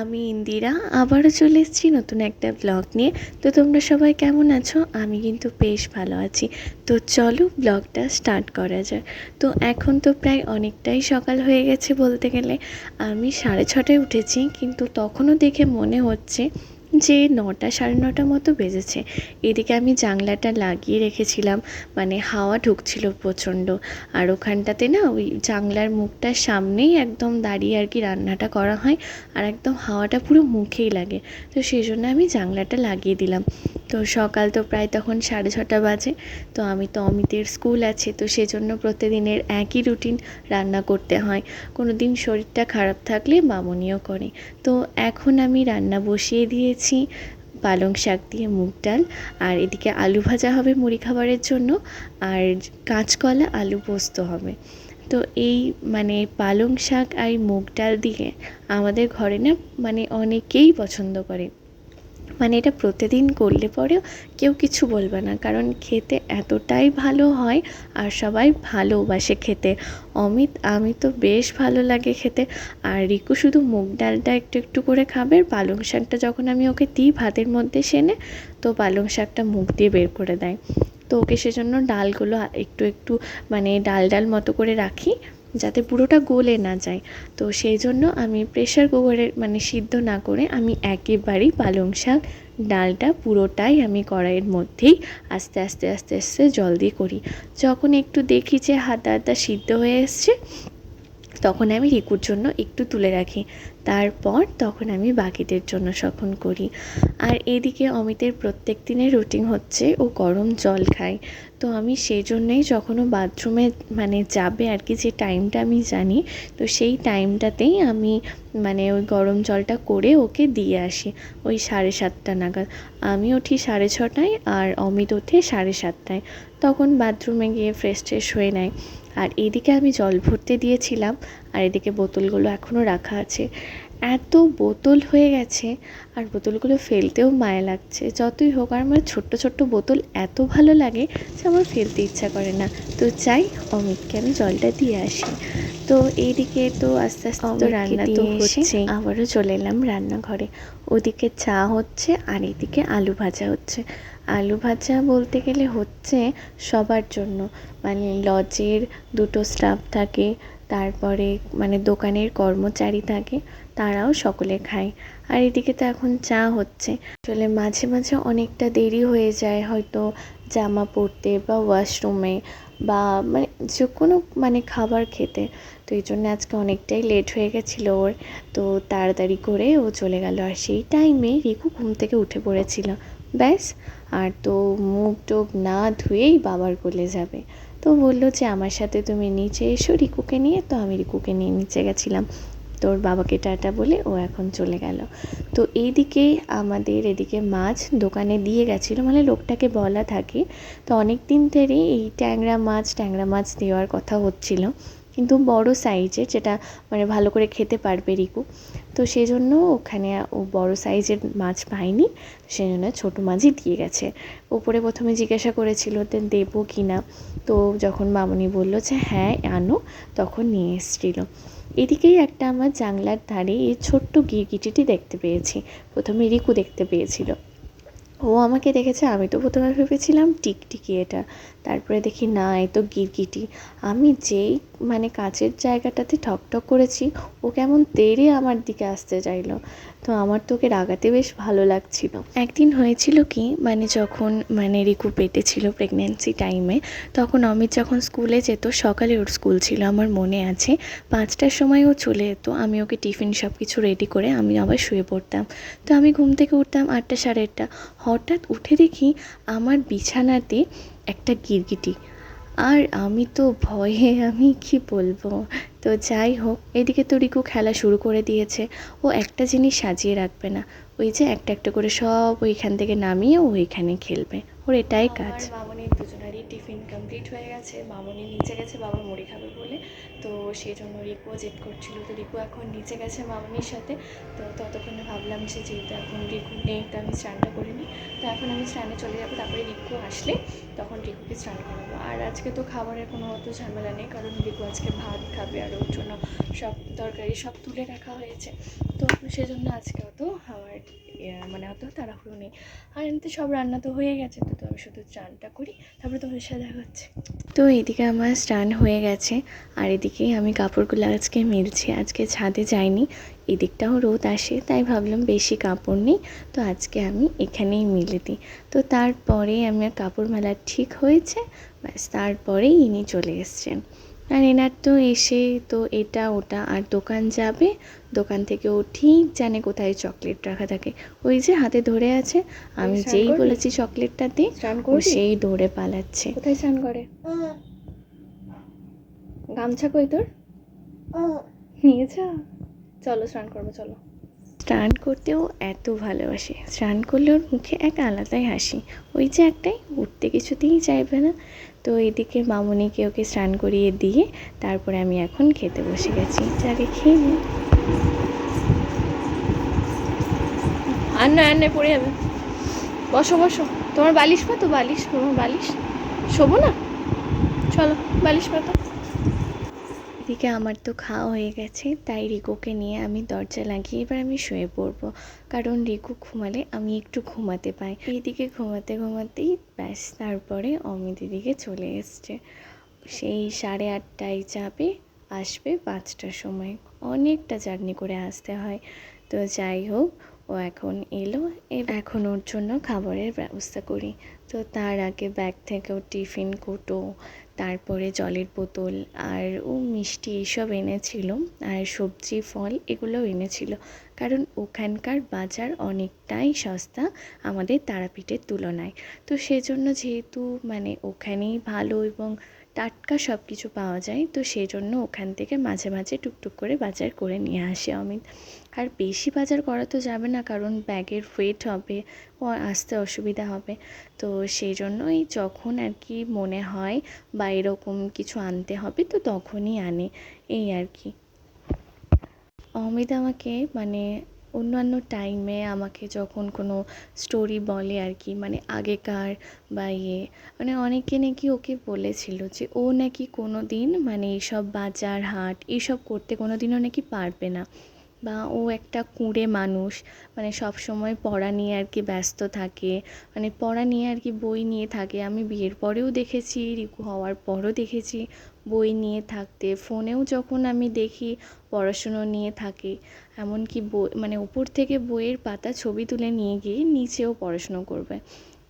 আমি ইন্দিরা আবারও চলে এসেছি নতুন একটা ব্লগ নিয়ে। তো তোমরা সবাই কেমন আছো? আমি কিন্তু বেশ ভালো আছি। তো চলো ব্লগটা স্টার্ট করা যায় তো এখন তো প্রায় অনেকটাই সকাল হয়ে গেছে বলতে গেলে। আমি সাড়ে ছটায় উঠেছি, কিন্তু তখনও দেখে মনে হচ্ছে যে নটা সাড়ে নটা মতো বেজেছে। এদিকে আমি জানলাটা লাগিয়ে রেখেছিলাম মানে হাওয়া ঢুকছিল প্রচণ্ড। আর ওখানটাতে না ওই জানলার মুখটার সামনেই একদম দাঁড়িয়ে আর কি রান্নাটা করা হয়, আর একদম হাওয়াটা পুরো মুখেই লাগে। তো সেই জন্য আমি জানলাটা লাগিয়ে দিলাম। তো সকাল তো প্রায় তখন সাড়ে ছটা বাজে। তো আমি তো অমিতের স্কুল আছে, তো সেজন্য প্রতিদিনের একই রুটিন রান্না করতে হয়। কোনো দিন শরীরটা খারাপ থাকলে মামনিও করে। তো এখন আমি রান্না বসিয়ে দিয়েছি, পালং শাক দিয়ে মুগ ডাল, আর এদিকে আলু ভাজা হবে মুড়ি খাবারের জন্য, আর কাঁচকলা, আলু পোস্ত হবে। তো এই মানে পালং শাক আর মুগ ডাল দিয়ে আমাদের ঘরে না মানে অনেকেই পছন্দ করে। মানে এটা প্রতিদিন করলে পরেও কেউ কিছু বলবে না। কারণ খেতে এতটাই ভালো হয় আর সবাই ভালোবাসে খেতে। অমিত, আমি তো বেশ ভালো লাগে খেতে। আর রিকু শুধু মুগ ডালটা একটু একটু করে খাবে। পালং শাকটা যখন আমি ওকে দিই ভাতের মধ্যে সেনে, তো পালং শাকটা মুখ দিয়ে বের করে দেয়। তো ওকে সেজন্য ডালগুলো একটু একটু মানে ডাল ডাল মতো করে রাখি। যাতে পুরোটা গলে না যায়। তো সেই জন্য আমি প্রেশার কুকারে মানে সিদ্ধ না করে আমি একেবারেই পালং শাক, ডালটা পুরোটাই আমি কড়াইয়ের মধ্যেই আস্তে আস্তে আস্তে আস্তে জল দিয়ে করি। যখন একটু দেখি যে হাতা হাতা সিদ্ধ হয়ে এসছে, তখন আমি রিকুর জন্য একটু তুলে রাখি। তারপর তখন আমি বাকিদের জন্য সখন করি। আর এদিকে অমিতের প্রত্যেক দিনের রুটিন হচ্ছে, ও গরম জল খায়। তো আমি সেই জন্যেই যখন ও বাথরুমে মানে যাবে আর কি, যে টাইমটা আমি জানি, তো সেই টাইমটাতেই আমি মানে ওই গরম জলটা করে ওকে দিয়ে আসি, ওই সাড়ে সাতটা নাগাদ। আমি উঠি সাড়ে ছটায় আর অমিত ওঠে সাড়ে সাতটায়। তখন বাথরুমে গিয়ে ফ্রেশ ট্রেশ হয়ে নেয়। আর এদিকে আমি জল ভরতে দিয়েছিলাম আর এদিকে বোতলগুলো এখনও রাখা আছে। এত বোতল হয়ে গেছে আর বোতলগুলো ফেলতেও মায়া লাগছে। যতই হোক আর আমার ছোট্ট ছোট্ট বোতল এত ভালো লাগে যে আমার ফেলতে ইচ্ছা করে না। তো চাই অমিতকে আমি জলটা দিয়ে আসি। তো এইদিকে তো আস্তে আস্তে তো রান্না তো হচ্ছে। আবারও চলে এলাম রান্নাঘরে। ওদিকে চা হচ্ছে আর এদিকে আলু ভাজা হচ্ছে। আলু ভাজা বলতে গেলে হচ্ছে সবার জন্য। মানে লজের দুটো স্টাফ থাকে, তারপরে মানে দোকানের কর্মচারী থাকে, তারাও সকলে খায়। আর এদিকে তো এখন চা হচ্ছে। আসলে মাঝে মাঝে অনেকটা দেরি হয়ে যায় হয়তো জামা পরতে বা ওয়াশরুমে বা মানে যে কোনো মানে খাবার খেতে। তো এই জন্য আজকে অনেকটাই লেট হয়ে গেছিল ওর। তো তাড়াতাড়ি করে ও চলে গেল। আর সেই টাইমে রিকু ঘুম থেকে উঠে পড়েছিল। ব্যাস। আর তো মুখ টুক না ধুয়েই বাবার কোলে যাবে। তো বলল যে, আমার সাথে তুমি নিচে এসো রিকুকে নিয়ে। তো আমি রিকুকে নিয়ে নিচে গেছিলাম। তোর বাবাকে টাটা বলে ও এখন চলে গেল। তো এইদিকে আমাদের এদিকে মাছ দোকানে দিয়ে গেছিল মানে লোকটাকে বলা থাকে। তো অনেক দিন ধরেই এই ট্যাংরা মাছ ট্যাংরা মাছ দেওয়ার কথা হচ্ছিল। কিন্তু বড় সাইজের যেটা মানে ভালো করে খেতে পারবে রিকু। তো সেই জন্য ওখানে ও বড় সাইজের মাছ পায়নি সেই জন্য ছোটো মাছই দিয়ে গেছে। ওপরে প্রথমে জিজ্ঞাসা করেছিল দেবো কি না? তো যখন মামনি বলল যে হ্যাঁ আনো, তখন নিয়ে এসেছিল। এদিকেই একটা আমার জানলার ধারে এই ছোট্ট গিরগিটিটি দেখতে পেয়েছি। প্রথমে রিকু দেখতে পেয়েছিল। ও আমাকে দেখেছে, আমি তো প্রথমে ভেবেছিলাম টিকটিকি এটা। তারপরে দেখি না এ তো গিরগিটি। আমি যেই মানে কাচের জায়গাটাতে ঠকঠক করেছি, ও কেমন তেড়ে আমার দিকে আসতে চাইলো। তো আমার তো ওকে রাগাতে বেশ ভালো লাগছিল। একদিন হয়েছিল কি মানে যখন মানে রিকু পেটে ছিল প্রেগনেন্সি টাইমে তখন অমিত যখন স্কুলে যেত, সকালে ওর স্কুল ছিল, আমার মনে আছে। পাঁচটার সময় ও চলে যেত আমি ওকে টিফিন সব কিছু রেডি করে আমি আবার শুয়ে পড়তাম। তো আমি ঘুম থেকে উঠতাম আটটা সাড়ে আটটা। হঠাৎ উঠে দেখি আমার বিছানাতে একটা গিরগিটি। আর আমি তো ভয়ে, আমি কি বলব? তো যাই হোক, এদিকে তো রিকু খেলা শুরু করে দিয়েছে। ও একটা জিনিস সাজিয়ে রাখবে না। ওই যে একটা একটা করে সব ওইখান থেকে নামিয়ে ওইখানে খেলবে। ওর এটাই কাজ। মামনির মামনি দুজনেরই টিফিন কমপ্লিট হয়ে গেছে। মামনি নিচে গেছে বাবা মুড়ি খাবে বলে। তো সেই জন্য রিকু জেদ করছিল। তো রিকু এখন নিচে গেছে মামনির সাথে। তো ততক্ষণে ভাবলাম যে যেহেতু এখন রিকু নেই তো আমি স্নানটা করে নিই। তো এখন আমি স্নানে চলে যাব। তারপরে রিকু আসলে তখন রিকুকে স্নান করাবো। আর আজকে তো খাবারের কোনো অত ঝামেলা নেই কারণ রিকু আজকে ভাত খাবে আর ওর জন্য সব তরকারি সব তুলে রাখা হয়েছে। তো সেজন্য আজকে অত আমার ইয়ে, মানে অত তাড়াহুড়ো নেই। আর এমনিতে সব রান্না তো হয়ে গেছে, তো তো আমি শুধু চানটা করি, তারপরে তোমাদের সাথে দেখা হচ্ছে। তো এদিকে আমার স্নান হয়ে গেছে, আর এদিকে আমি কাপড়গুলো আজকে মিলছি, আজকে ছাদে যাইনি, এদিকটাও রোদ আসে, তাই ভাবলাম বেশি কাপড় নেই, তো আজকে আমি এখানেই মিলে দিই। তো তারপরে আমার কাপড় মেলা ঠিক হয়েছে, ব্যাস তারপরেই ইনি চলে এসছেন। আর এনার তো এসে তো এটা ওটা আর দোকান যাবে দোকান থেকে ও ঠিক জানে কোথায় চকলেট রাখা থাকে। ওই যে হাতে ধরে আছে আমি যেই বলেছি চকলেটটা দে স্নান ও সেই দৌড়ে পালাচ্ছে। কোথায় স্নান করে? গামছা কই তোর? নিয়েছ চলো স্নান করব চলো। স্নান করতেও এত ভালোবাসে। স্নান করলে ওর মুখে এক আলাদাই হাসি। ওই যে একটাই, উঠতে কিছুতেই চাইবে না। তো এদিকে মামনিকে ওকে স্নান করিয়ে দিয়ে তারপরে আমি এখন খেতে বসে গেছি। যাকে খেয়ে নিই আর নয় পড়ে যাবে। বসো বসো। তোমার বালিশ পাতো? বালিশ, তোমার বালিশ। শোবো না? চলো, বালিশ পাতো। এদিকে আমার তো খাওয়া হয়ে গেছে, তাই রিকুকে নিয়ে আমি দরজা লাগিয়ে এবার আমি শুয়ে পড়ব। কারণ রিকু ঘুমালে আমি একটু ঘুমাতে পাই। এইদিকে ঘুমাতে ঘুমাতেই ব্যাস, তারপরে অমিত এদিকে চলে এসছে। সেই সাড়ে আটটায় যাবে, আসবে পাঁচটার সময়। অনেকটা জার্নি করে আসতে হয়। তো যাই হোক ও এখন এলো এখন ওর জন্য খাবারের ব্যবস্থা করি। তো তার আগে ব্যাগ থেকে ও টিফিন, কোটো, তারপরে জলের বোতল আর ও মিষ্টি এইসব এনেছিল আর সবজি, ফল এগুলোও এনেছিল। কারণ ওখানকার বাজার অনেকটাই সস্তা আমাদের তারাপীঠের তুলনায়। তো সেজন্য যেহেতু মানে ওখানেই ভালো এবং টাটকা সব কিছু পাওয়া যায়, তো সেই জন্য ওখান থেকে মাঝে মাঝে টুকটুক করে বাজার করে নিয়ে আসে অমিত। আর বেশি বাজার করা তো যাবে না, কারণ ব্যাগের ওয়েট হবে, ও আসতে অসুবিধা হবে। তো সেই জন্যই যখন আর কি মনে হয় বা এরকম কিছু আনতে হবে, তো তখনই আনে, এই আর কি। অমিত আমাকে মানে অন্যান্য টাইমে আমাকে যখন কোনো স্টোরি বলে আর কি মানে আগেকার বা ইয়ে মানে অনেকে নাকি ওকে বলেছিল যে ও নাকি কোনো দিন মানে এইসব বাজার হাট, এইসব করতে কোনো দিনও নাকি পারবে না। বা ও একটা কুঁড়ে মানুষ। মানে সব সময় পড়া নিয়ে আর কি ব্যস্ত থাকে। মানে পড়া নিয়ে আর কি বই নিয়ে থাকে। আমি বিয়ের পরেও দেখেছি, রিকু হওয়ার পরও দেখেছি বই নিয়ে থাকতে। ফোনেও যখন আমি দেখি, পড়াশুনো নিয়ে থাকে। এমনকি বই মানে উপর থেকে বইয়ের পাতা ছবি তুলে নিয়ে গিয়ে নিচেও পড়াশুনো করবে।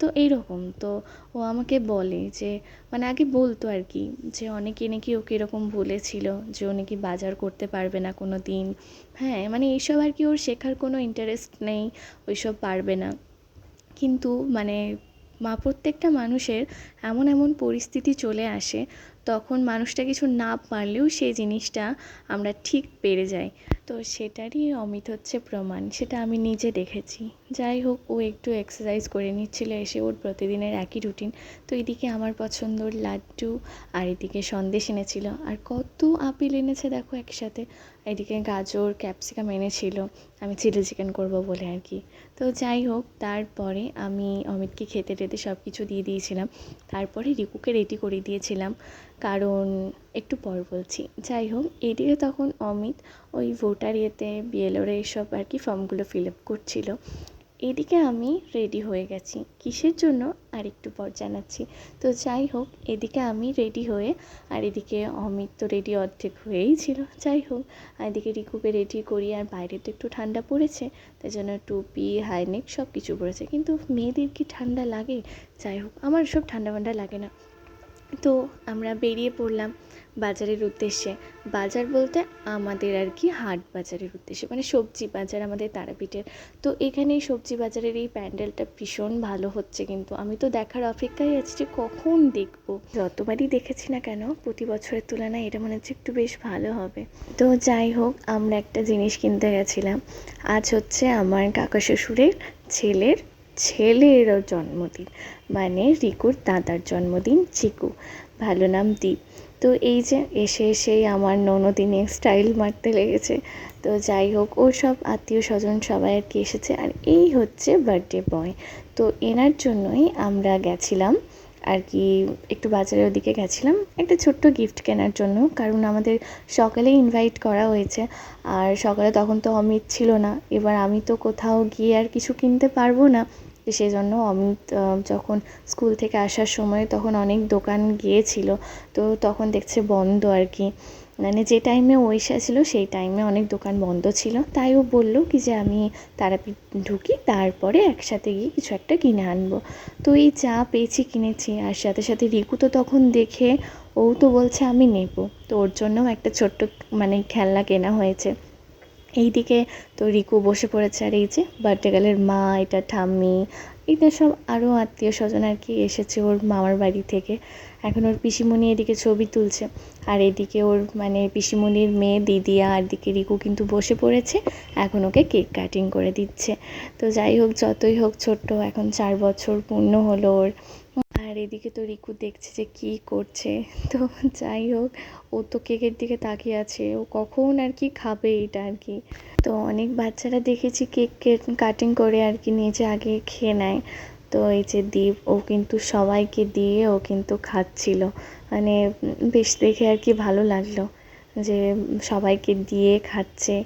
তো এইরকম। তো ও আমাকে বলে যে মানে আগে বলতো আর কি যে অনেকে নাকি ওকে এরকম বলেছিল যে, ও নাকি বাজার করতে পারবে না কোনো দিন হ্যাঁ মানে এইসব আর কি ওর শেখার কোনো ইন্টারেস্ট নেই, ওইসব পারবে না। কিন্তু মানে মা প্রত্যেকটা মানুষের এমন এমন পরিস্থিতি চলে আসে, তখন মানুষটা কিছু না পারলেও সেই জিনিসটা আমরা ঠিক পেরে যাই। তো সেটারই অমিত হচ্ছে প্রমাণ, সেটা আমি নিজে দেখেছি। যাই হোক, ও একটু এক্সারসাইজ করে নিচ্ছিল, এসে ওর প্রতিদিনের একই রুটিন তো এদিকে আমার পছন্দর লাড্ডু আর এদিকে সন্দেশ এনেছিল। আর কত আপেল এনেছে দেখো একসাথে। এদিকে গাজর ক্যাপসিকাম এনেছিল। আমি চিলি চিকেন করব বলে আর কি। তো যাই হোক, তারপরে আমি অমিতকে খেতে টেতে সব কিছু দিয়ে দিয়েছিলাম। তারপরে রিকুকে রেডি করে দিয়েছিলাম। কারণ একটু পর বলছি। যাই হোক, এদিকে তখন অমিত ওই ভোটার ইয়েতে বিএলওর এইসব আর কি ফর্মগুলো ফিল আপ করছিল। এদিকে আমি রেডি হয়ে গেছি। কিসের জন্য? আর একটু পর জানাচ্ছি। তো যাই হোক, এদিকে আমি রেডি হয়ে, আর এদিকে অমিত তো রেডি অর্ধেক হয়েই ছিল। যাই হোক, আর এদিকে রিকুকে রেডি করি, আর বাইরে তো একটু ঠান্ডা পড়েছে, তাই জন্য টুপি হাইনেক সব কিছু পড়েছে। কিন্তু মেয়েদের কি ঠান্ডা লাগে? যাই হোক, আমার সব ঠান্ডা ফান্ডা লাগে না। তো আমরা বেরিয়ে পড়লাম বাজারের উদ্দেশ্যে। বাজার বলতে আমাদের আর কি হাট বাজারের উদ্দেশ্যে মানে সবজি বাজার আমাদের তারাপীঠের। তো এখানে সবজি বাজারের এই প্যান্ডেলটা ভীষণ ভালো হচ্ছে কিন্তু। আমি তো দেখার অপেক্ষায় আছি যে কখন দেখব। যতবারই দেখেছি না কেন, প্রতি বছরের তুলনায় এটা মনে হচ্ছে একটু বেশ ভালো হবে। তো যাই হোক, আমরা একটা জিনিস কিনতে গেছিলাম। আজ হচ্ছে আমার কাকা শ্বশুরের ছেলের ছেলের জন্মদিন। মানে রিকুর দাদার জন্মদিন, চিকু। ভালো নাম দীপ তো এই যে এসে এসেই আমার ননদিনে স্টাইল মারতে লেগেছে। তো যাই হোক, ও সব আত্মীয় স্বজন সবাই আর কি এসেছে। আর এই হচ্ছে বার্থডে বয় তো এনার জন্যই আমরা গেছিলাম আর কি, একটু বাজারের ওদিকে গেছিলাম। একটা ছোট্ট গিফট কেনার জন্য, কারণ আমাদের সকালে ইনভাইট করা হয়েছে। আর সকালে তখন তো অমিত ছিল না। এবার আমি তো কোথাও গিয়ে আর কিছু কিনতে পারব না। সেই জন্য আহ, যখন স্কুল থেকে আসার সময় তখন অনেক দোকান গিয়েছিল তো তখন দেখছে বন্ধ আর কি। মানে যে টাইমে ও এসেছিল সেই টাইমে অনেক দোকান বন্ধ ছিল। তাই ও বলল কি যে আমি তারাপীঠ ঢুকি তারপরে একসাথে গিয়ে কিছু একটা কিনে আনব। তো এই যা পেয়েছি কিনেছি। আর সাথে সাথে রিকু তো তখন দেখে ও তো বলছে আমি নেব। তো ওর জন্যও একটা ছোট্ট মানে খেলনা কেনা হয়েছে। এইদিকে তো রিকু বসে পড়েছে আর এই যে বার্থডে গার্লের মা, এটা ঠাম্মি এটা সব আরও আত্মীয় স্বজন আর কি এসেছে ওর মামার বাড়ি থেকে। এখন ওর পিসিমণি এদিকে ছবি তুলছে। আর এদিকে ওর মানে পিসিমণির মেয়ে দিদিয়া আর দিকে রিকু কিন্তু বসে পড়েছে। এখন ওকে কেক কাটিং করে দিচ্ছে। তো যাই হোক, যতই হোক ছোট্ট, এখন চার বছর পূর্ণ হলো ওর। আর এদিকে তো রিকু দেখছে যে কী করছে। তো যাই হোক, ও তো কেকের দিকে তাকিয়ে আছে। ও কখন আর কি খাবে এটা আর কি। তো অনেক বাচ্চারা দেখেছি কেক কাটিং করে আর কি নিজে আগে খেয়ে নেয়। তো এই যে দীপ, ও কিন্তু সবাইকে দিয়ে ও কিন্তু খাচ্ছিল। মানে বেশ দেখে আর কি ভালো লাগল যে সবাইকে দিয়ে খাচ্ছে।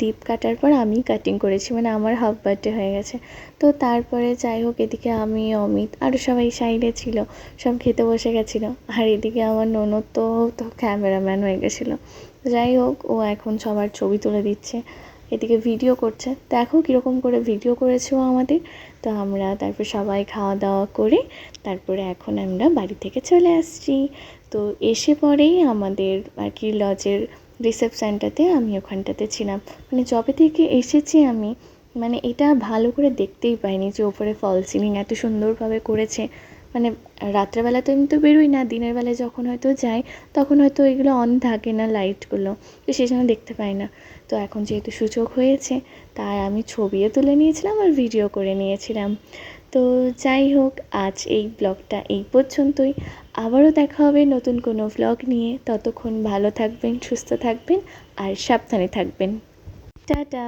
দীপ কাটার পর আমি কাটিং করেছি মানে আমার হাফ বার্থডে হয়ে গেছে। তো তারপরে যাই হোক, এদিকে আমি, অমিত আরও সবাই সাইডে ছিল, সব খেতে বসে গেছিল। আর এদিকে আমার ননদ তো তো ক্যামেরাম্যান হয়ে গেছিল। যাই হোক, ও এখন সবার ছবি তুলে দিচ্ছে, এদিকে ভিডিও করছে। দেখো কীরকম করে ভিডিও করেছে ও আমাদের। তো আমরা তারপর সবাই খাওয়া দাওয়া করে, তারপরে এখন আমরা বাড়ি থেকে চলে আসছি। তো এসে পরেই আমাদের আর কি লজের রিসেপশানটাতে আমি ওখানটাতে ছিলাম। মানে যবে থেকে এসেছি আমি মানে এটা ভালো করে দেখতেই পাইনি যে ওপরে ফল সিলিং এত সুন্দরভাবে করেছে। মানে রাত্রেবেলা তো এমনি তো বেরোই না, দিনের বেলায় যখন হয়তো যাই, তখন হয়তো এগুলো অন থাকে না লাইটগুলো তো সেই জন্য দেখতে পাই না। তো এখন যেহেতু সুযোগ হয়েছে, তাই আমি ছবিও তুলে নিয়েছিলাম আর ভিডিও করে নিয়েছিলাম। তো যাই হোক, আজ এই ব্লগটা এই পর্যন্তই। আবারও দেখা হবে নতুন কোনো ব্লগ নিয়ে। ততক্ষণ ভালো থাকবেন, সুস্থ থাকবেন আর সাবধানে থাকবেন। টাটা!